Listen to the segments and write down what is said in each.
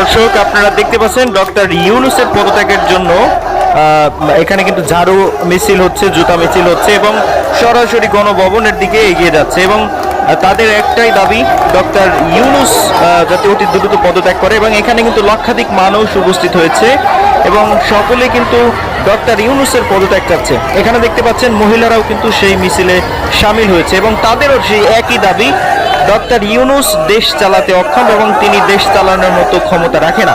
দর্শক, আপনারা দেখতে পাচ্ছেন ডক্টর ইউনুসের পদত্যাগের জন্য এখানে কিন্তু ঝাড়ু মিছিল হচ্ছে, জুতা মিছিল হচ্ছে এবং সরাসরি গণভবনের দিকে এগিয়ে যাচ্ছে এবং তাদের একটাই দাবি ডক্টর ইউনুস যাতে অতি দ্রুত পদত্যাগ করে এবং এখানে কিন্তু লক্ষাধিক মানুষ উপস্থিত হয়েছে এবং সকলে কিন্তু ডক্টর ইউনুসের পদত্যাগ চাচ্ছে। এখানে দেখতে পাচ্ছেন মহিলারাও কিন্তু সেই মিছিলে সামিল হয়েছে এবং তাদেরও সেই একই দাবি ডক্টর ইউনুস দেশ চালাতে অক্ষম এবং তিনি দেশ চালানোর মতো ক্ষমতা রাখে না।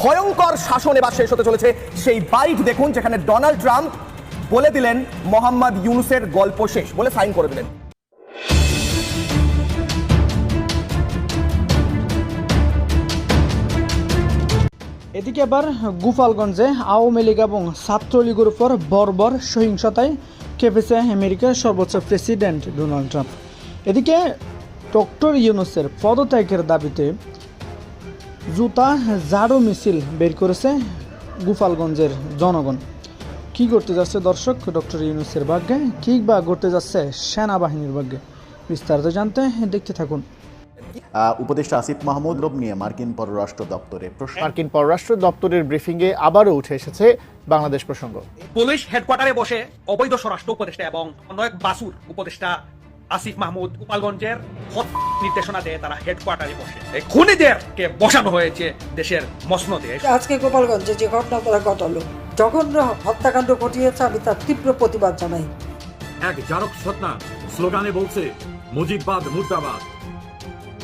ভয়ঙ্কর শাসন এবার শেষ হতে চলেছে। সেই বাইট দেখুন যেখানে ডোনাল্ড ট্রাম্প বলে দিলেন মোহাম্মদ ইউনুসের গল্প শেষ বলে সাইন করে দিলেন। এদিকে এবার গোপালগঞ্জে আওয়ামী লীগ এবং ছাত্রলীগের উপর বর্বর সহিংসতায় কেঁপেছে আমেরিকার সর্বোচ্চ প্রেসিডেন্ট ডোনাল্ড ট্রাম্প। এদিকে ডক্টর ইউনুসের পদত্যাগের দাবিতে জুতা জাড়ো মিছিল বের করেছে গোপালগঞ্জের জনগণ। কি করতে যাচ্ছে দর্শক? ডক্টর ইউনুসের ভাগ্যে। কি বা করতে যাচ্ছে সেনাবাহিনীর ভাগ্যে? বিস্তারিত জানতে দেখতে থাকুন। আহ, উপদেষ্টা আসিফ মাহমুদ রব নিয়ে মার্কিন পররাষ্ট্র দপ্তরে মার্কিন পররাষ্ট্র দপ্তরের ব্রিফিংয়ে আবারও উঠে এসেছে বাংলাদেশ প্রসঙ্গ। পুলিশ হেডকোয়ার্টারে বসে অবৈধ স্বরাষ্ট্র উপদেষ্টা এবং অনয়ক বাসুর উপদেষ্টা আসিফ মাহমুদ গোপালগঞ্জের হত নির্দেশনা দেয় তারা হেডকোয়ার্টারে বসে। এই খুনিদেরকে বসানো হয়েছে দেশের মসনদে। আজকে গোপালগঞ্জে যে ঘটনাগুলো ঘটালো জঘন্য হত্যাকাণ্ড ঘটিয়েছে আমি তার তীব্র প্রতিবাদ জানাই। এক জারক সত্না স্লোগানে বলছে মুজিববাদ মুর্দাবাদ।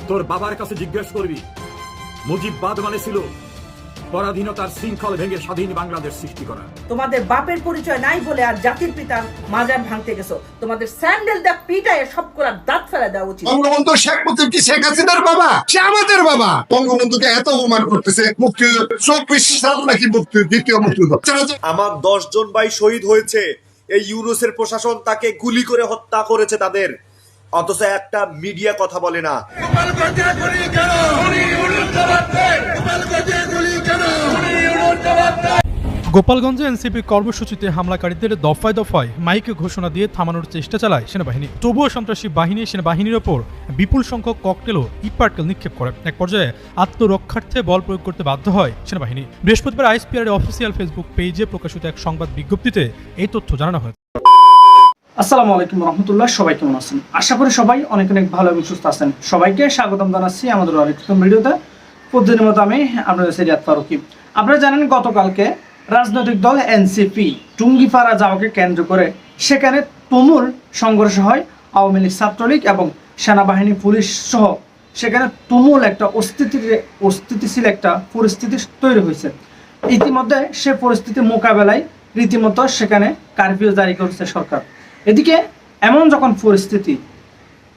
তোর বাবার কাছে জিজ্ঞেস করবি মুজিববাদ মানে ছিল পরাধীনতার শৃঙ্খল ভেঙে স্বাধীন বাংলাদেশ সৃষ্টি করা। তোমাদের বাপের পরিচয় নাই বলে আর জাতির পিতার মাজার ভাঙতে গেছো। তোমাদের স্যান্ডেল দা পিটায় সব করার দাঁত ফেলা দেওয়া উচিত। বঙ্গবন্ধু শেখ মুজিব কি শেখ হাসিনার বাবা? সে আমাদের বাবা। বঙ্গবন্ধুকে এত অপমান করতেছে মুক্তি চব্বিশ সাল নাকি মুক্তি দ্বিতীয় মুক্তিযুদ্ধ। আমার দশ জন ভাই শহীদ হয়েছে এই ইউনুসের প্রশাসন তাকে গুলি করে হত্যা করেছে তাদের। অথচ একটা মিডিয়া কথা বলে না। গোপালগঞ্জে এনসিপি কর্মসূচিতে হামলাকারীদের দফায় দফায় মাইকে ঘোষণা দিয়ে থামানোর চেষ্টা চালায় সেনাবাহিনী। তবুও সন্ত্রাসী বাহিনী সেনাবাহিনীর ওপর বিপুল সংখ্যক ককটেল ও ইটপার্টেল নিক্ষেপ করে। এক পর্যায়ে আত্মরক্ষার্থে বল প্রয়োগ করতে বাধ্য হয় সেনাবাহিনী। বৃহস্পতিবার আইসপিআর অফিসিয়াল ফেসবুক পেজে প্রকাশিত এক সংবাদ বিজ্ঞপ্তিতে এই তথ্য জানানো হয়। আসসালামু আলাইকুম রহমতুল্লাহ, সবাই কেমন আছেন? আশা করি সবাই অনেক অনেক ভালো এবং সুস্থ আছেন। সবাইকে স্বাগতম জানাচ্ছি আমাদের আরেকটা ভিডিওতে। প্রতিদিনের মতো আমি আপনাদের সিরিয়াত ফারুকি আপনারা জানেন গতকালকে রাজনৈতিক দল এনসিপি টুঙ্গিপাড়া যাওয়াকে কেন্দ্র করে সেখানে তুমুল সংঘর্ষ হয়, আওয়ামী লীগ ছাত্রলীগ এবং সেনাবাহিনী, পুলিশ সহ সেখানে তুমুল একটা অস্থিতি, অস্থিতিশীল একটা পরিস্থিতি তৈরি হয়েছে। ইতিমধ্যে সে পরিস্থিতি মোকাবেলায় রীতিমতো সেখানে কারফিউ জারি করেছে সরকার। এদিকে এমন যখন পরিস্থিতি,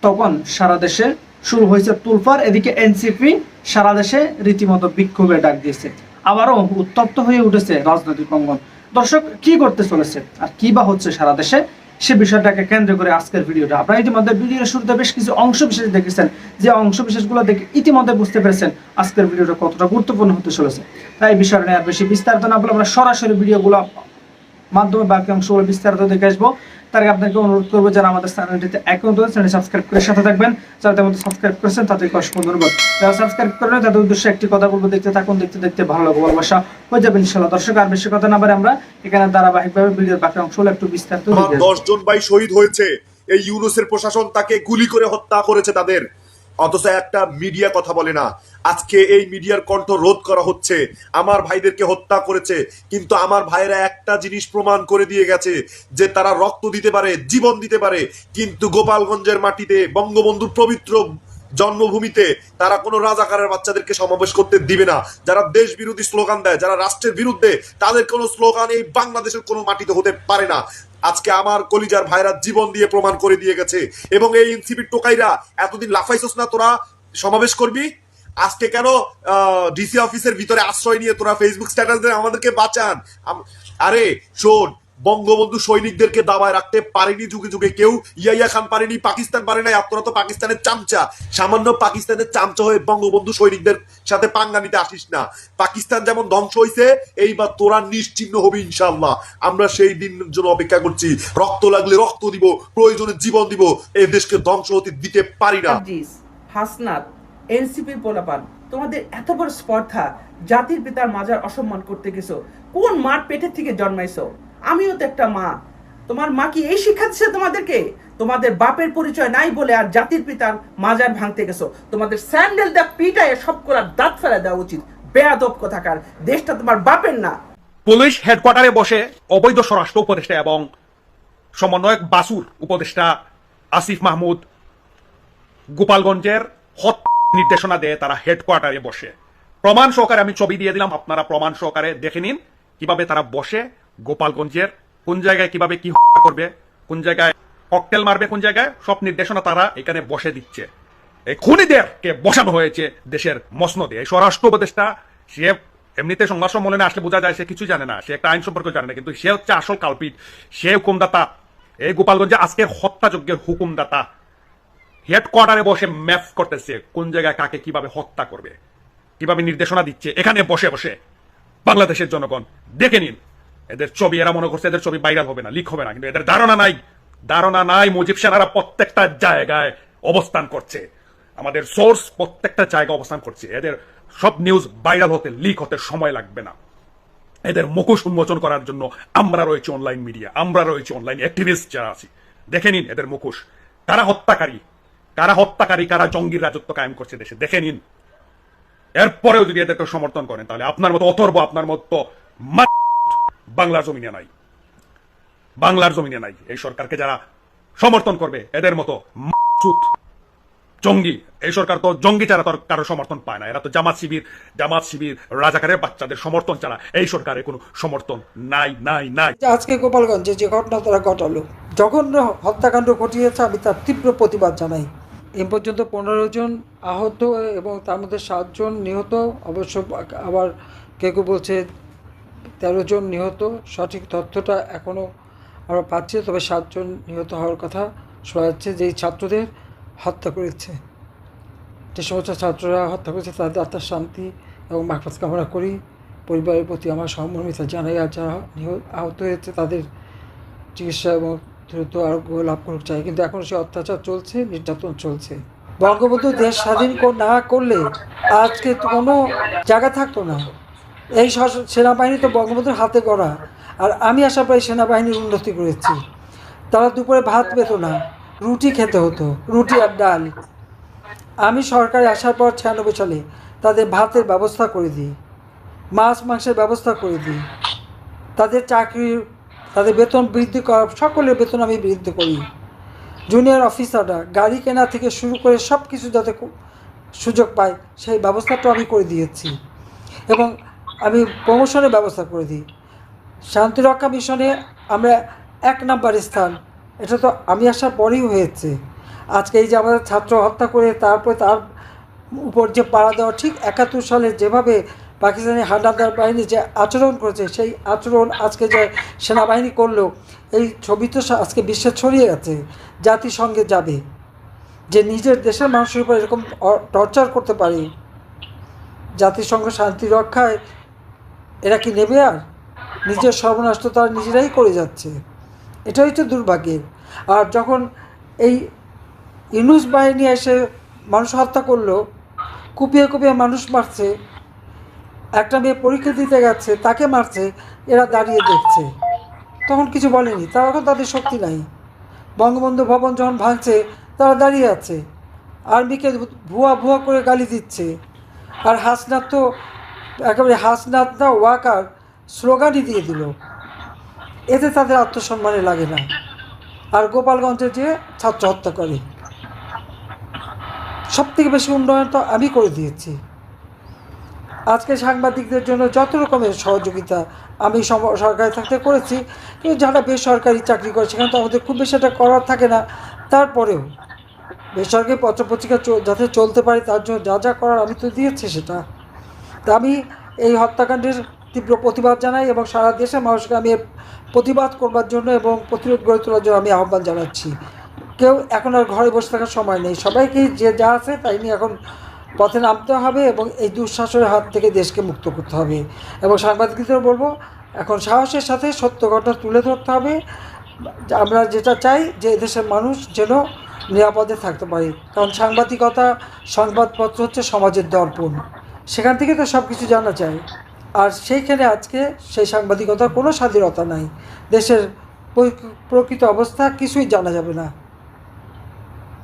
তখন সারা দেশে শুরু হয়েছে তুলফার, এদিকে এনসিপি সারা দেশে রীতিমতো বিক্ষোভে ডাক দিয়েছে। আবারও উত্তপ্ত হয়ে উঠেছে রাজনৈতিক অঙ্গন। দর্শক, কি করতে চলেছে আর কি বা হচ্ছে সারা দেশে? সে বিষয়টাকে কেন্দ্র করে আজকের ভিডিওটা। আপনারা ইতিমধ্যে ভিডিওর শুরুতে বেশ কিছু অংশ বিশেষ দেখেছেন। যে অংশ বিশেষগুলো দেখে ইতিমধ্যে বুঝতে পেরেছেন আজকের ভিডিওটা কতটা গুরুত্বপূর্ণ হতে চলেছে। তাই বিষয়টা নিয়ে আর বেশি বিস্তারিত না বলে আমরা সরাসরি ভিডিওগুলো মাধ্যমে বাকি অংশগুলো বিস্তারিত দেখে আসব। তার আগে আপনাকে অনুরোধ করব যারা আমাদের চ্যানেলটিতে অ্যাকাউন্ট রয়েছে চ্যানেল সাবস্ক্রাইব করে সাথে থাকবেন। যারা আমাদের সাবস্ক্রাইব করেছেন তাদেরকে অসংখ্য ধন্যবাদ। যারা সাবস্ক্রাইব করেন তাদের উদ্দেশ্যে একটি কথা বলব দেখতে থাকুন দেখতে দেখতে ভালো লাগবে ভালোবাসা হয়ে যাবে ইনশাল্লাহ দর্শক আর বেশি কথা না পারে আমরা এখানে ধারাবাহিকভাবে ভিডিওর বাকি অংশগুলো একটু বিস্তারিত আমার আচ্ছা। দেখে আসব। দশ জন ভাই শহীদ হয়েছে। এই ইউনুসের প্রশাসন তাকে গুলি করে হত্যা করেছে তাদের। অথচ একটা মিডিয়া কথা বলে না। আজকে এই মিডিয়ার কণ্ঠ রোধ করা হচ্ছে। আমার ভাইদেরকে হত্যা করেছে। কিন্তু আমার ভাইরা একটা জিনিস প্রমাণ করে দিয়ে গেছে যে তারা রক্ত দিতে পারে, জীবন দিতে পারে। কিন্তু গোপালগঞ্জের মাটিতে বঙ্গবন্ধুর পবিত্র জন্মভূমিতে তারা কোনো রাজাকারের বাচ্চাদেরকে সমাবেশ করতে দিবে না। যারা দেশ বিরোধী স্লোগান দেয়, যারা রাষ্ট্রের বিরুদ্ধে, তাদের কোনো স্লোগান এই বাংলাদেশের কোনো মাটিতে হতে পারে না। আজকে আমার কলিজার ভাইরা জীবন দিয়ে প্রমাণ করে দিয়ে গেছে। এবং এই এনসিপির টোকাইরা, এতদিন লাফাইছস না তোরা? সমাবেশ করবি? আজকে কেন ডিসি অফিসের ভিতরে আশ্রয় নিয়ে তোরা ফেসবুক স্ট্যাটাস দিয়ে আমাদেরকে বাঁচান? আরে, শোন বঙ্গবন্ধু সৈনিকদেরকে দাবায় রাখতে পারেনি যুগে যুগে কেউ। ইয়াইয়া খান পারেনি, পাকিস্তান পারে নাই, আপনারা তো পাকিস্তানের চামচা। সামান্য পাকিস্তানের চামচা হয়ে বঙ্গবন্ধু সৈনিকদের সাথে পাঙ্গা নিতে আসিস না। পাকিস্তান যেমন ধ্বংস হয়েছে এইবার তোরা নিশ্চিহ্ন হবি ইনশাল্লাহ আমরা সেই দিনের জন্য অপেক্ষা করছি। রক্ত লাগলে রক্ত দিব, প্রয়োজনে জীবন দিব। এই দেশকে ধ্বংস হতে দিতে পারি না। হাসনাত এনসিপির পোলাপান, তোমাদের এত বড় স্পর্ধা, জাতির পিতার মাজার অসম্মান করতে গেছো। কোন মার পেটের থেকে জন্মাইছো? আমিও তো একটা মা। তোমার মা কি এই শিক্ষা দিচ্ছে তোমাদেরকে? তোমাদের বাপের পরিচয় নাই বলে আর জাতির পিতার মাজার ভাঙতে গেছো। তোমাদের স্যান্ডেল দা পিটায় সব করার দাঁত ফেলা দেওয়া উচিত। বেয়াদব কথাকার। দেশটা তোমার বাপের না। পুলিশ হেডকোয়ার্টারে বসে অবৈধ স্বরাষ্ট্র উপদেষ্টা এবং সমন্বয়ক বাসুর উপদেষ্টা আসিফ মাহমুদ গোপালগঞ্জের হত নির্দেশনা দেয় তারা হেডকোয়ার্টারে বসে। প্রমাণ সহকারে আমি ছবি দিয়ে দিলাম। আপনারা প্রমাণ সহকারে দেখে নিন কীভাবে তারা বসে গোপালগঞ্জের কোন জায়গায় কীভাবে কি করবে, কোন জায়গায় ককটেল মারবে, কোন জায়গায়, সব নির্দেশনা তারা এখানে বসে দিচ্ছে। এই খুনিদেরকে বসানো হয়েছে দেশের মসনদে। এই স্বরাষ্ট্র উপদেষ্টা, সে এমনিতে সংবাদ সম্মেলনে আসলে বোঝা যায়, সে কিছু জানে না, সে একটা আইন সম্পর্কে জানে না, কিন্তু সে হচ্ছে আসল কালপিট, সে হুকুমদাতা। এই গোপালগঞ্জে আজকের হত্যাযজ্ঞের হুকুমদাতা। হেডকোয়ার্টারে বসে ম্যাপ করতেছে, কোন জায়গায় কাকে কীভাবে হত্যা করবে, কীভাবে নির্দেশনা দিচ্ছে। এখানে বসে বসে বাংলাদেশের জনগণ, দেখে নিন। এদের ছবি এরা মনে করছে এদের ছবি ভাইরাল হবে না লিক হবে না, কিন্তু এদের ধারণা নাই। ধারণা নাই, মুজিব সেনারা প্রত্যেকটা জায়গায় অবস্থান করছে। আমাদের সোর্স প্রত্যেকটা জায়গায় অবস্থান করছে। এদের সব নিউজ ভাইরাল হতে লিক হতে সময় লাগবে না। এদের মুখোশ উন্মোচন করার জন্য আমরা রয়েছি অনলাইন মিডিয়া আমরা রয়েছি অনলাইন অ্যাক্টিভিস্ট যারা আছি। দেখে নিন এদের মুখোশ। কারা হত্যাকারী? কারা হত্যাকারী? কারা জঙ্গির রাজত্ব কায়েম করছে দেশে? দেখে নিন। এরপরেও যদি এদেরকে সমর্থন করেন, তাহলে আপনার মতো অথর্ব, আপনার মতো মা- বাংলার জমিনে নাই। বাংলার জমিনে নাই। এই সরকারকে যারা সমর্থন করবে, এদের মতো জঙ্গি, এই সরকার তো জঙ্গি ছাড়া তো কারও সমর্থন পায় না। এরা তো জামাত শিবির জামাত শিবির, রাজাকারের বাচ্চাদের সমর্থন ছাড়া এই সরকারের কোনো সমর্থন নাই নাই নাই। আজকে গোপালগঞ্জে যে ঘটনা তারা ঘটালো, জঘন্য হত্যাকাণ্ড ঘটিয়েছে আমি তার তীব্র প্রতিবাদ জানাই। এ পর্যন্ত পনেরো জন আহত এবং তার মধ্যে সাতজন নিহত। অবশ্য আবার কেউ কেউ বলছে তেরো জন নিহত। সঠিক তথ্যটা এখনও আমরা পাচ্ছি, তবে সাতজন নিহত হওয়ার কথা শোনা যাচ্ছে, যেই ছাত্রদের হত্যা করেছে। যে সমস্ত ছাত্ররা হত্যা করেছে, তাদের আত্মার শান্তি এবং মাকফাত কামনা করি। পরিবারের প্রতি আমার সহমর্মিতা জানাই, আর যারা নিহত আহত হয়েছে, তাদের চিকিৎসা এবং দ্রুত আরোগ্য লাভ করুক চাই। কিন্তু এখন সে অত্যাচার চলছে, নির্যাতন চলছে। বঙ্গবন্ধু দেশ স্বাধীন না করলে আজকে কোনো জায়গা থাকতো না। এই সেনাবাহিনী তো বঙ্গবন্ধুর হাতে গড়া। আর আমি আশা পাই সেনাবাহিনীর উন্নতি করেছি। তারা দুপুরে ভাত পেত না, রুটি খেতে হতো, রুটি আর ডাল। আমি সরকারে আসার পর ছিয়ানব্বই সালে তাদের ভাতের ব্যবস্থা করে দিই, মাছ, মাংসের ব্যবস্থা করে দিই। তাদের চাকরি, তাদের বেতন বৃদ্ধি করা, সকলের বেতন আমি বৃদ্ধি করি। জুনিয়র অফিসাররা গাড়ি কেনা থেকে শুরু করে সব কিছু যাতে সুযোগ পায়, সেই ব্যবস্থাটাও আমি করে দিয়েছি। এবং আমি প্রমোশনের ব্যবস্থা করে দিই। শান্তিরক্ষা মিশনে আমরা এক নাম্বার স্থান। এটা তো আমি আসার পরেই হয়েছে। আজকে এই যে আমাদের ছাত্র হত্যা করে তারপরে তার উপর যে পাড়া দেওয়া, ঠিক একাত্তর সালে যেভাবে পাকিস্তানি হানাদার বাহিনী যে আচরণ করেছে, সেই আচরণ আজকে যে সেনাবাহিনী করল, এই ছবি তো আজকে বিশ্বে ছড়িয়ে গেছে, জাতিসংঘে যাবে। যে নিজের দেশের মানুষের উপর এরকম টর্চার করতে পারে, জাতিসংঘ শান্তি রক্ষায় এরা কি নেবে আর? নিজের সর্বনাশ তো তারা নিজেরাই করে যাচ্ছে। এটাই হচ্ছে দুর্ভাগ্যের। আর যখন এই ইনুস বাহিনী এসে মানুষ হত্যা করল, কুপিয়ে কুপিয়ে মানুষ মারছে, একটা মেয়ে পরীক্ষা দিতে গেছে, তাকে মারছে, এরা দাঁড়িয়ে দেখছে। তখন কিছু বলেনি তারা এখন তাদের শক্তি নাই। বঙ্গবন্ধু ভবন যখন ভাঙছে, তারা দাঁড়িয়ে আছে। আর্মিকে ভুয়া ভুয়া করে গালি দিচ্ছে। আর হাসনাত তো একেবারে হাসনাত না, ওয়াকার স্লোগানই দিয়ে দিল। এতে তাদের আত্মসম্মানে লাগে না। আর গোপালগঞ্জে যে ছাত্র হত্যা করে সব থেকে বেশি উন্নয়ন তো আমি করে দিয়েছি। আজকে সাংবাদিকদের জন্য যত রকমের সহযোগিতা আমি সরকারি থাকতে করেছি, কিন্তু যারা বেসরকারি চাকরি করে, সেখানে তো আমাদের খুব বেশি একটা করার থাকে না। তারপরেও বেসরকারি পত্রপত্রিকা যাতে চলতে পারে, তার জন্য যা যা করার আমি তো দিয়েছি সেটা। তা আমি এই হত্যাকাণ্ডের তীব্র প্রতিবাদ জানাই এবং সারা দেশের মানুষকে আমি প্রতিবাদ করবার জন্য এবং প্রতিরোধ গড়ে তোলার জন্য আমি আহ্বান জানাচ্ছি। কেউ এখন আর ঘরে বসে থাকার সময় নেই। সবাইকেই যে যা আছে তাই নিয়ে এখন পথে নামতে হবে এবং এই দুঃশাসনের হাত থেকে দেশকে মুক্ত করতে হবে। এবং সাংবাদিকদের বলব, এখন সাহসের সাথে সত্য ঘটনা তুলে ধরতে হবে। আমরা যেটা চাই যে এদেশের মানুষ যেন নিরাপদে থাকতে পারে। কারণ সাংবাদিকতা, সংবাদপত্র হচ্ছে সমাজের দর্পণ। সেখান থেকে তো সব কিছু জানা যায়। আর সেইখানে আজকে সেই সাংবাদিকতার কোনো স্বাধীনতা নাই। দেশের প্রকৃত অবস্থা কিছুই জানা যাবে না।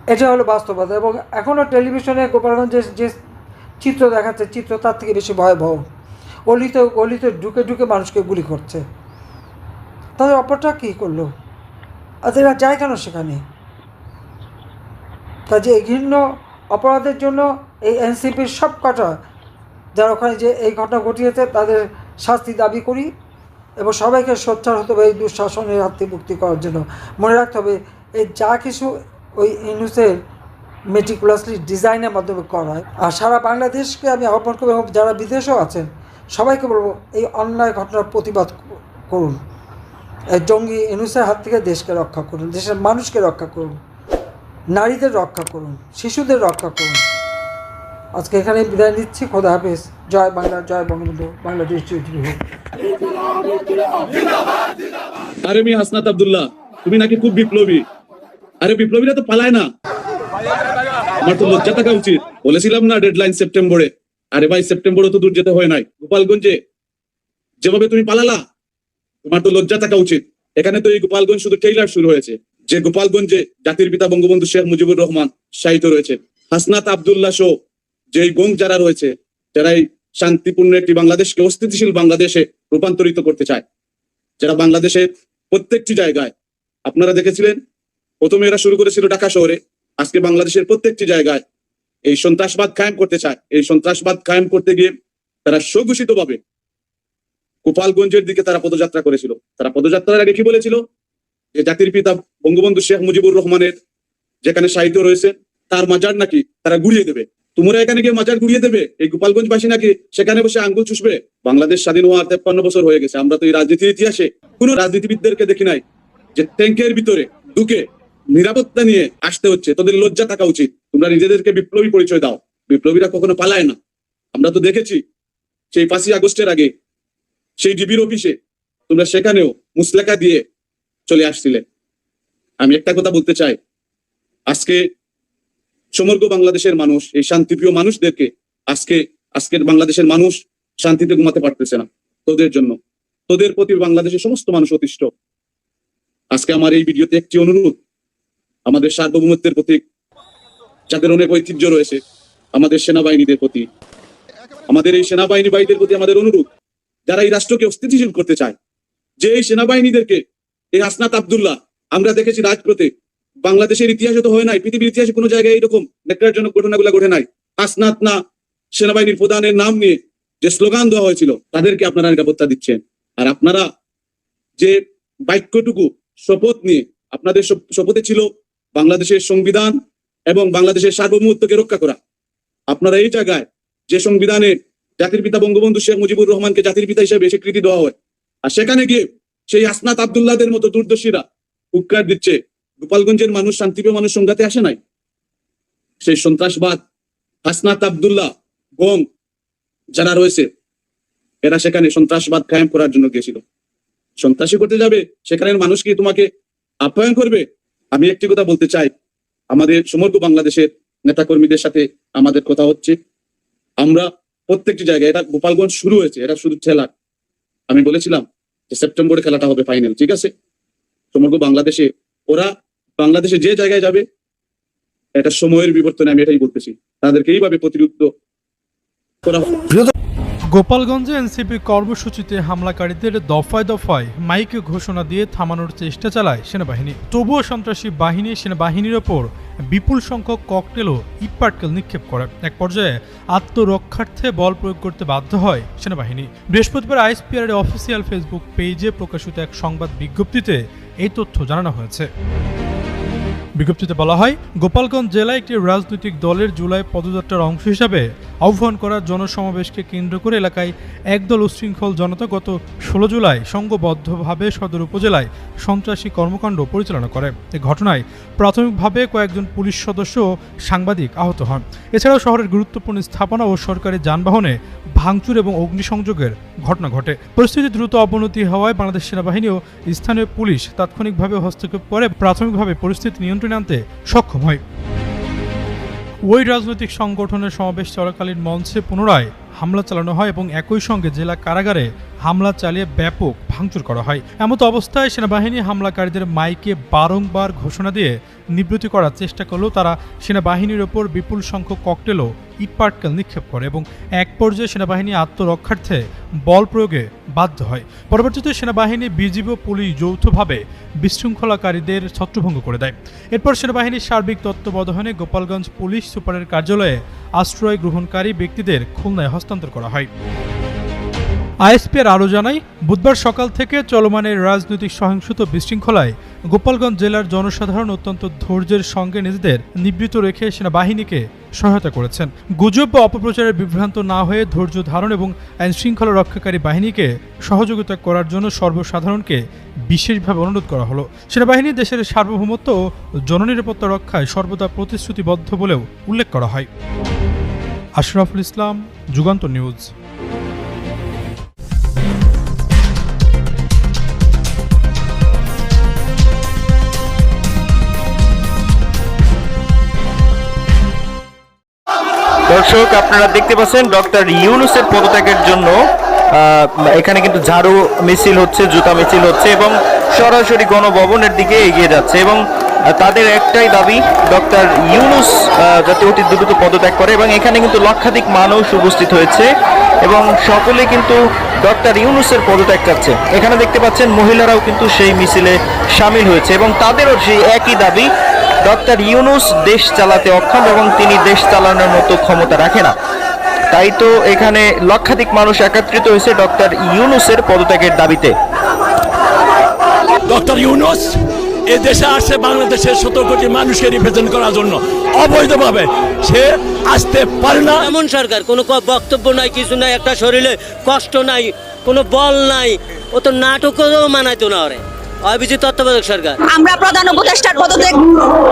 এটা হলো বাস্তবতা এবং এখনও টেলিভিশনে গোপালগঞ্জের যে চিত্র দেখাচ্ছে, চিত্র তার থেকে বেশি ভয়াবহ। অলিতে গলিতে ঢুকে ঢুকে মানুষকে গুলি করছে। তাদের অপরটা কী করল? আর এরা যায় কেন সেখানে? কাজে এই ঘৃণ্য অপরাধের জন্য এই এনসিপির সব কটা যারা ওখানে যে এই ঘটনা ঘটিয়েছে, তাদের শাস্তি দাবি করি এবং সবাইকে সোচ্চার হতে হবে এই দুঃশাসনের হাত মুক্তি করার জন্য। মনে রাখতে হবে, এই যা কিছু ওই ইনুসের মেটিকুলাসলি ডিজাইনের মাধ্যমে করা হয়, আর সারা বাংলাদেশকে আমি আহ্বান করব এবং যারা বিদেশেও আছেন, সবাইকে বলব এই অন্যায় ঘটনার প্রতিবাদ করুন। এই জঙ্গি ইনুসের হাত থেকে দেশকে রক্ষা করুন, দেশের মানুষকে রক্ষা করুন, নারীদের রক্ষা করুন, শিশুদের রক্ষা করুন। আজকে এখানে বিদায় নিচ্ছি। খোদা হাফেজ। জয় বাংলা, জয় বঙ্গবন্ধু। বাংলাদেশ আরে মি হাসনাত আব্দুল্লাহ, তুমি নাকি খুব বিপ্লবী। আরে বিপ্লবীরা তো পালায় না। আমার তো লজ্জা থাকা উচিত। বলেছিলাম না ডেডলাইন সেপ্টেম্বরে। আরে ভাই সেপ্টেম্বরে তো দূর যেতে হয় নাই। গোপালগঞ্জে যেভাবে তুমি পালালা, তোমার তো লজ্জা থাকা উচিত। এখানে তো এই গোপালগঞ্জ শুধু টেইলার শুরু হয়েছে। যে গোপালগঞ্জে জাতির পিতা বঙ্গবন্ধু শেখ মুজিবুর রহমান শাহিত রয়েছে। হাসনাত আব্দুল্লাহ শো যে এই গং যারা রয়েছে যারা এই শান্তিপূর্ণ একটি বাংলাদেশকে অস্থিতিশীল বাংলাদেশে রূপান্তরিত করতে চায়, যারা বাংলাদেশের প্রত্যেকটি জায়গায়, আপনারা দেখেছিলেন, প্রথমে এরা শুরু করেছিল ঢাকা শহরে, আজকে বাংলাদেশের প্রত্যেকটি জায়গায় এই সন্ত্রাসবাদ কায়েম করতে চায়। এই সন্ত্রাসবাদ কায়েম করতে গিয়ে তারা স্বঘোষিত ভাবে গোপালগঞ্জের দিকে তারা পদযাত্রা করেছিল। তারা পদযাত্রার আগে কি বলেছিল? যে জাতির পিতা বঙ্গবন্ধু শেখ মুজিবুর রহমানের যেখানে সাহিত্য রয়েছে, তার মাজার নাকি তারা গুড়িয়ে দেবে। তোমরা এখানে গিয়ে মাজার ঘুরিয়ে দেবে? এই গোপালগঞ্জবাসী নাকি সেখানে বসে আঙ্গুল চুষবে? বাংলাদেশ স্বাধীন হওয়ার তেপ্পান্ন বছর হয়ে গেছে। আমরা তো এই রাজনীতির ইতিহাসে কোন রাজনীতিবিদদেরকে দেখি নাই যে ট্যাঙ্কের ভিতরে ঢুকে নিরাপত্তা নিয়ে আসতে হচ্ছে। তোদের লজ্জা থাকা উচিত। তোমরা নিজেদেরকে বিপ্লবী পরিচয় দাও। বিপ্লবীরা কখনো পালায় না। আমরা তো দেখেছি সেই পাঁচই আগস্টের আগে সেই ডিবির অফিসে তোমরা সেখানেও মুসলেখা দিয়ে চলে আসছিলে। আমি একটা কথা বলতে চাই। আজকে সমগ্র বাংলাদেশের মানুষ, এই শান্তিপ্রিয় মানুষদেরকে আজকে, আজকের বাংলাদেশের মানুষ শান্তিতে ঘুমাতে পারতেছে না, তোদের জন্য। তোদের প্রতি বাংলাদেশের সমস্ত মানুষ অতিষ্ঠ। আজকে আমার এই ভিডিওতে একটি অনুরোধ, আমাদের সার্বভৌমত্বের প্রতি যাদের অনেক ঐতিহ্য রয়েছে, আমাদের সেনাবাহিনীদের প্রতি। আমাদের এই সেনাবাহিনী ভাইদের প্রতি আমাদের অনুরোধ, যারা এই রাষ্ট্রকে অস্থিতিশীল করতে চায়, যে এই সেনাবাহিনীদেরকে, এই আসনাত আব্দুল্লাহ, আমরা দেখেছি রাজপথে বাংলাদেশের ইতিহাসে তো হয় নাই, পৃথিবীর ইতিহাসে কোনো জায়গায় এইরকম ন্যাক্কারজনক ঘটনাগুলো ঘটে নাই। আসনাত না সেনাবাহিনীর প্রধানের নাম নিয়ে যে স্লোগান দেওয়া হয়েছিল, তাদেরকে আপনারা নিরাপত্তা দিচ্ছেন। আর আপনারা যে বাক্যটুকু শপথ নিয়ে, আপনাদের শপথে ছিল বাংলাদেশের সংবিধান এবং বাংলাদেশের সার্বভৌমত্বকে রক্ষা করা। আপনারা এই জায়গায় যে সংবিধানে জাতির পিতা বঙ্গবন্ধু শেখ মুজিবুর রহমানকে জাতির পিতা হিসেবে স্বীকৃতি দেওয়া হয়, আর সেখানে গিয়ে সেই আসনাত আব্দুল্লাহদের মতো দুর্দশীরা উৎকার দিচ্ছে গোপালগঞ্জের মানুষ শান্তিপ্রিয় মানুষ সংঘাতে আসে নাই? সেই সন্ত্রাসবাদ, হাসনাত আব্দুল্লাহ গং যারা রয়েছে, এরা সেখানে সন্ত্রাসবাদ কায়েম করার জন্য গিয়েছিল। সন্ত্রাসী করতে যাবে, সেখানের মানুষ কি তোমাকে আপ্যায়ন করবে? আমি একটি কথা বলতে চাই। আমাদের সমগ্র বাংলাদেশের নেতাকর্মীদের সাথে আমাদের কথা হচ্ছে, আমরা প্রত্যেকটি জায়গায়, এটা গোপালগঞ্জ শুরু হয়েছে, এটা শুধু খেলা। আমি বলেছিলাম যে সেপ্টেম্বরে খেলাটা হবে ফাইনাল, ঠিক আছে? সমগ্র বাংলাদেশে ওরা বাংলাদেশে যে জায়গায় যাবে, এটা সময়ের বিবর্তনে আমি এটাই বলতেছি। তাদেরকে এইভাবে প্রতিরোধ করা গোপালগঞ্জে এনসিপি কর্মসূচিতে হামলাকারীদের দফায় দফায় মাইকে ঘোষণা দিয়ে থামানোর চেষ্টা চালায় সেনাবাহিনী। তবুও সন্ত্রাসী বাহিনী সেনাবাহিনীর ওপর বিপুল সংখ্যক ককটেল ও ইটপাটকেল নিক্ষেপ করে। এক পর্যায়ে আত্মরক্ষার্থে বল প্রয়োগ করতে বাধ্য হয় সেনাবাহিনী। বৃহস্পতিবার আইএসপিআর অফিসিয়াল ফেসবুক পেজে প্রকাশিত এক সংবাদ বিজ্ঞপ্তিতে এই তথ্য জানানো হয়েছে। বিজ্ঞপ্তিতে বলা হয় গোপালগঞ্জ জেলায় একটি রাজনৈতিক দলের জুলাই পদযাত্রার অংশ হিসাবে আহ্বান করা জনসমাবেশকে কেন্দ্র করে এলাকায় একদল উশৃঙ্খল জনতা গত ষোলো জুলাই সংঘবদ্ধভাবে সদর উপজেলায় সন্ত্রাসী কর্মকাণ্ড পরিচালনা করে। এ ঘটনায় প্রাথমিকভাবে কয়েকজন পুলিশ সদস্য ও সাংবাদিক আহত হন। এছাড়াও শহরের গুরুত্বপূর্ণ স্থাপনা ও সরকারি যানবাহনে ভাঙচুর এবং অগ্নিসংযোগের ঘটনা ঘটে। পরিস্থিতি দ্রুত অবনতি হওয়ায় বাংলাদেশ সেনাবাহিনী ও স্থানীয় পুলিশ তাৎক্ষণিকভাবে হস্তক্ষেপ করে প্রাথমিকভাবে পরিস্থিতি নিয়ন্ত্রণে আনতে সক্ষম হয়। ওই রাজনৈতিক সংগঠনের সমাবেশ চলাকালীন মঞ্চে পুনরায় হামলা চালানো হয় এবং একই সঙ্গে জেলা কারাগারে হামলা চালিয়ে ব্যাপক ভাঙচুর করা হয়। এমত অবস্থায় সেনাবাহিনী হামলাকারীদের মাইকে বারংবার ঘোষণা দিয়ে নিবৃত্তি করার চেষ্টা করলেও তারা সেনাবাহিনীর ওপর বিপুল সংখ্যক ককটেলও ইটপাটকেল নিক্ষেপ করে এবং এক পর্যায়ে সেনাবাহিনী আত্মরক্ষার্থে বল প্রয়োগে বাধ্য হয়। পরবর্তীতে সেনাবাহিনী বিজিবি ও পুলিশ যৌথভাবে বিশৃঙ্খলাকারীদের ছত্রভঙ্গ করে দেয়। এরপর সেনাবাহিনীর সার্বিক তত্ত্বাবধানে গোপালগঞ্জ পুলিশ সুপারের কার্যালয়ে আশ্রয় গ্রহণকারী ব্যক্তিদের খুলনায় হস্তান্তর করা হয়। আইএসপির আরও জানায়, বুধবার সকাল থেকে চলমানের রাজনৈতিক সহিংসত বিশৃঙ্খলায় গোপালগঞ্জ জেলার জনসাধারণ অত্যন্ত ধৈর্যের সঙ্গে নিজেদের নিবৃত রেখে সেনাবাহিনীকে সহায়তা করেছেন। গুজব বা অপপ্রচারের বিভ্রান্ত না হয়ে ধৈর্য ধারণ এবং আইন শৃঙ্খলা রক্ষাকারী বাহিনীকে সহযোগিতা করার জন্য সর্বসাধারণকে বিশেষভাবে অনুরোধ করা হলো। সেনাবাহিনী দেশের সার্বভৌমত্ব ও জননিরাপত্তা রক্ষায় সর্বদা প্রতিশ্রুতিবদ্ধ বলেও উল্লেখ করা হয়। আশরাফুল ইসলাম যুগান্ত নিউজ। দর্শক, আপনারা দেখতে পাচ্ছেন ডক্টর ইউনুসের পদত্যাগের জন্য এখানে কিন্তু ঝাড়ু মিছিল হচ্ছে, জুতা মিছিল হচ্ছে এবং সরাসরি গণভবনের দিকে এগিয়ে যাচ্ছে এবং তাদের একটাই দাবি, ডক্টর ইউনুস যাতে অতি দ্রুত পদত্যাগ করে এবং এখানে কিন্তু লক্ষাধিক মানুষ উপস্থিত হয়েছে এবং সকলে কিন্তু ডক্টর ইউনুসের পদত্যাগ চাচ্ছে। এখানে দেখতে পাচ্ছেন মহিলারাও কিন্তু সেই মিছিলে সামিল হয়েছে এবং তাদেরও সেই একই দাবি, ডক্টর ইউনুস দেশ চালাতে অক্ষম এবং তিনি দেশ চালানোর মতো ক্ষমতা রাখে না। তাই তো এখানে লক্ষাধিক মানুষ একত্রিত হয়েছে ডক্টর ইউনুসের পদত্যাগের দাবিতে। ডক্টর ইউনুস এ দেশে আসছে বাংলাদেশের সতেরো কোটি মানুষকে রিপ্রেজেন্ট করার জন্য। অবৈধভাবে সে আসতে পারে না। এমন সরকার, কোনো বক্তব্য নাই, কিছু নাই, একটা শরীরে কষ্ট নাই, কোনো বল নাই, ও তো নাটকও মানাইতো না ওরে। অভিজিৎ তত্ত্বাবধায়ক সরকার। আমরা প্রধান উপদেষ্টার পদত্যাগ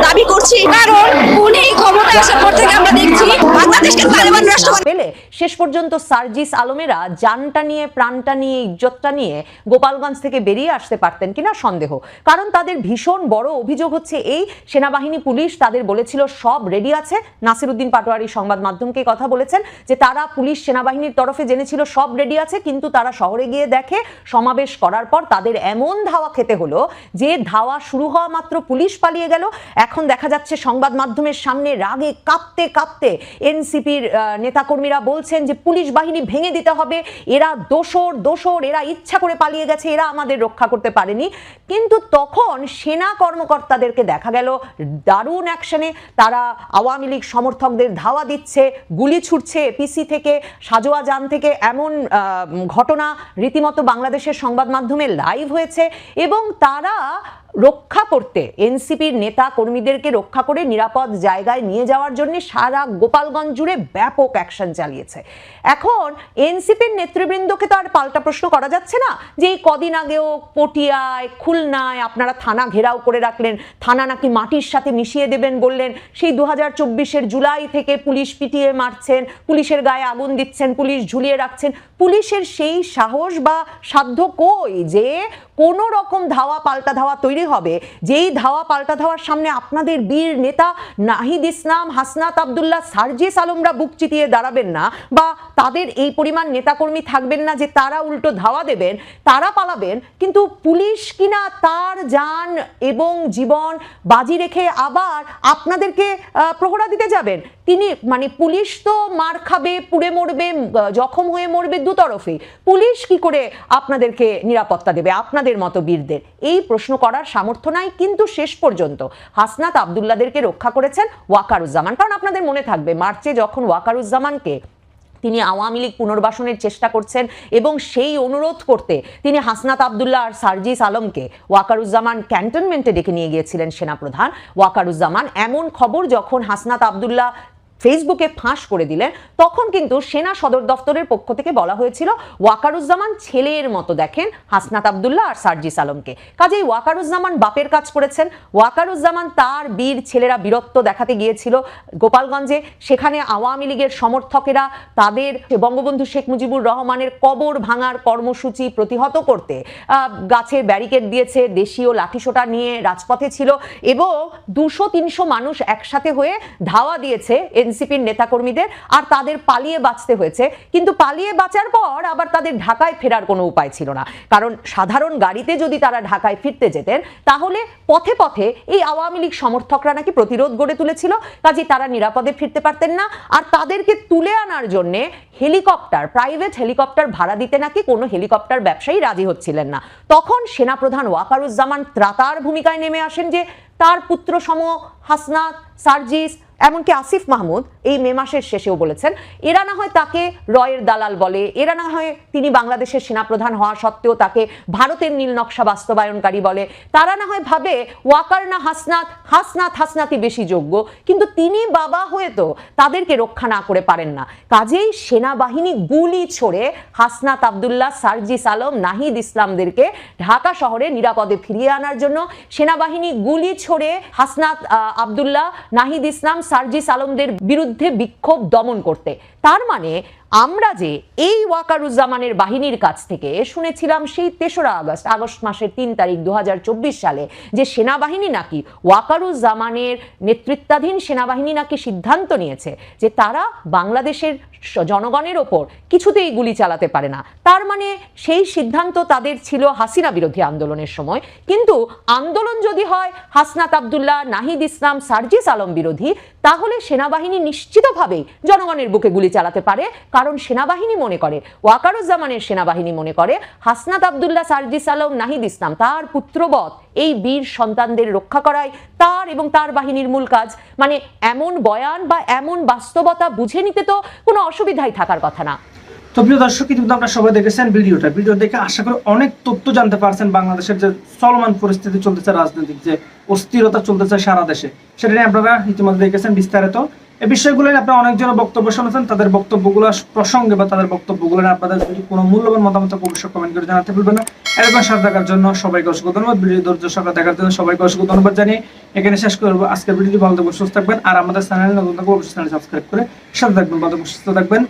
দাবি করছি। কারণ উনি ক্ষমতায় আসার পর থেকে আমরা দেখছি বাংলাদেশকে তালেবান রাষ্ট্র পেলে শেষ পর্যন্ত সার্জিস আলমেরা জানটা নিয়ে প্রাণটা নিয়ে ইজ্জতটা নিয়ে গোপালগঞ্জ থেকে বেরিয়ে আসতে পারতেন কিনা সন্দেহ। কারণ তাদের ভীষণ বড় অভিযোগ হচ্ছে এই সেনাবাহিনী পুলিশ তাদের বলেছিল সব রেডি আছে। নাসিরুদ্দিন পাটোয়ারি সংবাদ মাধ্যমকে কথা বলেছেন যে তারা পুলিশ সেনাবাহিনীর তরফে জেনেছিল সব রেডি আছে কিন্তু তারা শহরে গিয়ে দেখে সমাবেশ করার পর তাদের এমন ধাওয়া খেতে হলো যে ধাওয়া শুরু হওয়া মাত্র পুলিশ পালিয়ে গেল। এখন দেখা যাচ্ছে সংবাদ মাধ্যমের সামনে রাগে কাঁপতে কাঁপতে এনসিপির নেতাকর্মীরা বলছেন যে পুলিশ বাহিনী ভেঙে দিতে হবে। এরা দোসর দোসর এরা ইচ্ছা করে পালিয়ে গেছে, এরা আমাদের রক্ষা করতে পারেনি। কিন্তু তখন সেনা কর্মকর্তাদেরকে দেখা গেল দারুণ অ্যাকশনে। তারা আওয়ামী লীগ সমর্থকদের ধাওয়া দিচ্ছে, গুলি ছুটছে পিসি থেকে, সাজোয়া যান থেকে। এমন ঘটনা রীতিমতো বাংলাদেশের সংবাদ মাধ্যমে লাইভ হয়েছে এবং তারা রক্ষা করতে, এনসিপির নেতা কর্মীদেরকে রক্ষা করে নিরাপদ জায়গায় নিয়ে যাওয়ার জন্য সারা গোপালগঞ্জ জুড়ে ব্যাপক অ্যাকশন চালিয়েছে। এখন এনসিপির নেতৃবৃন্দকে তো আর পাল্টা প্রশ্ন করা যাচ্ছে না যে এই কদিন আগেও পটিয়ায়, খুলনায় আপনারা থানা ঘেরাও করে রাখলেন, থানা নাকি মাটির সাথে মিশিয়ে দেবেন বললেন, সেই দু হাজার জুলাই থেকে পুলিশ পিটিয়ে মারছেন, পুলিশের গায়ে আগুন দিচ্ছেন, পুলিশ ঝুলিয়ে রাখছেন, পুলিশের সেই সাহস বা সাধ্য কই যে কোনো রকম ধাওয়া, পাল্টা ধাওয়া তৈরি হবে, যেই ধাওয়া পাল্টা ধাওয়ার সামনে আপনাদের বীর নেতা নাহিদ ইসলাম, হাসনাত আবদুল্লাহ, সার্জিস আলমরা বুক চিতিয়ে দাঁড়াবেন না, বা তাদের এই পরিমাণ নেতাকর্মী থাকবেন না যে তারা উল্টো ধাওয়া দেবেন, তারা পালাবেন, কিন্তু পুলিশ কিনা তার যান এবং জীবন বাজি রেখে আবার আপনাদেরকে প্রহরা দিতে যাবেন? তিনি মানে পুলিশ তো মার খাবে, পুড়ে মরবে জখম হয়ে মরবে দুতরফেই পুলিশ কি করে আপনাদেরকে নিরাপত্তা দেবে, আপনাদের মতো বীরদের? এই প্রশ্ন করার সামর্থ্য নাই, কিন্তু শেষ পর্যন্ত হাসনাত আবদুল্লাদেরকে রক্ষা করেছেন ওয়াকারুজ্জামান। কারণ আপনাদের মনে থাকবে, মার্চে যখন ওয়াকারুজ্জামানকে তিনি আওয়ামী লীগ পুনর্বাসনের চেষ্টা করছেন এবং সেই অনুরোধ করতে তিনি হাসনাত আবদুল্লাহ আর সার্জিস আলমকে ওয়াকারুজ্জামান ক্যান্টনমেন্টে ডেকে নিয়ে গিয়েছিলেন সেনাপ্রধান। ওয়াকারুজ্জামান, এমন খবর যখন হাসনাত আবদুল্লাহ ফেসবুকে ফাঁস করে দিলেন। তখন কিন্তু সেনা সদর দফতরের পক্ষ থেকে বলা হয়েছিল ওয়াকারুজ্জামান ছেলের মতো দেখেন হাসনাত আবদুল্লাহ আর সার্জিস আলমকে। কাজেই ওয়াকারুজ্জামান বাপের কাজ করেছেন। ওয়াকারুজ্জামান তার বীর ছেলেরা বীরত্ব দেখাতে গিয়েছিল গোপালগঞ্জে। সেখানে আওয়ামী লীগের সমর্থকেরা তাদের বঙ্গবন্ধু শেখ মুজিবুর রহমানের কবর ভাঙার কর্মসূচি প্রতিহত করতে আহ, গাছে ব্যারিকেড দিয়েছে দেশীয় লাঠিসোঁটা নিয়ে রাজপথে ছিল এবং দুশো তিনশো মানুষ একসাথে হয়ে ধাওয়া দিয়েছে এনসিপির নেতাকর্মীদের আর তাদের পালিয়ে বাঁচতে হয়েছে। কিন্তু পালিয়ে বাঁচার পর আবার তাদের ঢাকায় ফেরার কোনো উপায় ছিল না। কারণ সাধারণ গাড়িতে যদি তারা ঢাকায় ফিরতে যেতেন, তাহলে পথে পথে এই আওয়ামী লীগ সমর্থকরা নাকি প্রতিরোধ গড়ে তুলেছিল। কাজে তারা নিরাপদে ফিরতে পারতেন না। আর তাদেরকে তুলে আনার জন্য হেলিকপ্টার, প্রাইভেট হেলিকপ্টার ভাড়া দিতে নাকি কোনো হেলিকপ্টার ব্যবসায়ী রাজি হচ্ছিলেন না। তখন সেনাপ্রধান ওয়াকারুজ্জামান ত্রাতার ভূমিকায় নেমে আসেন যে, তার পুত্র সম হাসনাত, সার্জিস এমনকি আসিফ মাহমুদ এই মে মাসের শেষেও বলেছেন, এরা না হয় তাকে রয়ের দালাল বলে, এরা না হয় তিনি বাংলাদেশের সেনাপ্রধান হওয়া সত্ত্বেও তাকে ভারতের নীল নকশা বাস্তবায়নকারী বলে, তারা না হয় ভাবে ওয়াকার না হাসনাত হাসনাত হাসনাতি বেশি যোগ্য, কিন্তু তিনি বাবা হয়ে তো তাদেরকে রক্ষা না করে পারেন না। কাজেই সেনাবাহিনী গুলি ছড়ে হাসনাত আবদুল্লাহ, সার্জিস আলম, নাহিদ ইসলামদেরকে ঢাকা শহরে নিরাপদে ফিরিয়ে আনার জন্য। সেনাবাহিনী গুলি ছড়ে হাসনাত আবদুল্লাহ, নাহিদ ইসলাম সার্জিস আলমদের বিরুদ্ধে বিক্ষোভ দমন করতে। তার মানে আমরা যে এই ওয়াকারুজ্জামানের বাহিনীর কাছ থেকে শুনেছিলাম সেই তেসরা আগস্ট আগস্ট মাসের তিন তারিখ দু হাজার চব্বিশ সালে যে সেনাবাহিনী নাকি ওয়াকারুজ্জামানের নেতৃত্বাধীন সেনাবাহিনী নাকি সিদ্ধান্ত নিয়েছে যে তারা বাংলাদেশের জনগণের ওপর কিছুতেই গুলি চালাতে পারে না। তার মানে সেই সিদ্ধান্ত তাদের ছিল হাসিনা বিরোধী আন্দোলনের সময়। কিন্তু আন্দোলন যদি হয় হাসনাত আবদুল্লাহ, নাহিদ ইসলাম, সার্জিস আলম বিরোধী, তাহলে সেনাবাহিনী নিশ্চিতভাবেই জনগণের বুকে গুলি চালাতে পারে। কারণ সেনাবাহিনী মনে করে, ওয়াকারুজ্জামানের সেনাবাহিনী মনে করে, হাসনাত আবদুল্লাহ সার্জিস আলম, নাহিদ ইসলাম, তার পুত্রবৎ এই বীর সন্তানদের রক্ষা করাই তার এবং তার বাহিনীর মূল কাজ। মানে এমন বয়ান বা এমন বাস্তবতা বুঝে নিতে তো কোনো অসুবিধাই থাকার কথা না। তো প্রিয় দর্শক কিন্তু আপনারা সবাই দেখেছেন ভিডিওটা। ভিডিও দেখে আশা করি অনেক তথ্য জানতে পারছেন বাংলাদেশের যে চলমান পরিস্থিতি চলতেছে, রাজনৈতিক যে অস্থিরতা চলতেছে সারা দেশে। সেটা নিয়ে আপনারা ইতিমধ্যে দেখেছেন বিস্তারিত। এই বিষয়গুলো নিয়ে আপনারা অনেকজন বক্তব্য শুনেছেন তাদের বক্তব্যগুলো প্রসঙ্গে বা তাদের বক্তব্যগুলো নিয়ে আপনাদের যদি কোনো মূল্যবান মতামত অবশ্যই কমেন্ট করে জানাতে ভুলবেন না। এরকম সাথে থাকার জন্য সবাইকে অসংখ্য ধন্যবাদ। ভিডিও ধৈর্য সাথে দেখার জন্য সবাইকে অসংখ্য ধন্যবাদ জানিয়ে এখানে শেষ করব। আজকের ভিডিওটি ভালো থাকবেন সুস্থ থাকবেন। আর আমাদের চ্যানেল নতুন থাকবে অবশ্যই চ্যানেল সাবস্ক্রাইব করে সাথে থাকবেন। ভালো থাকবেন, সুস্থ থাকবেন।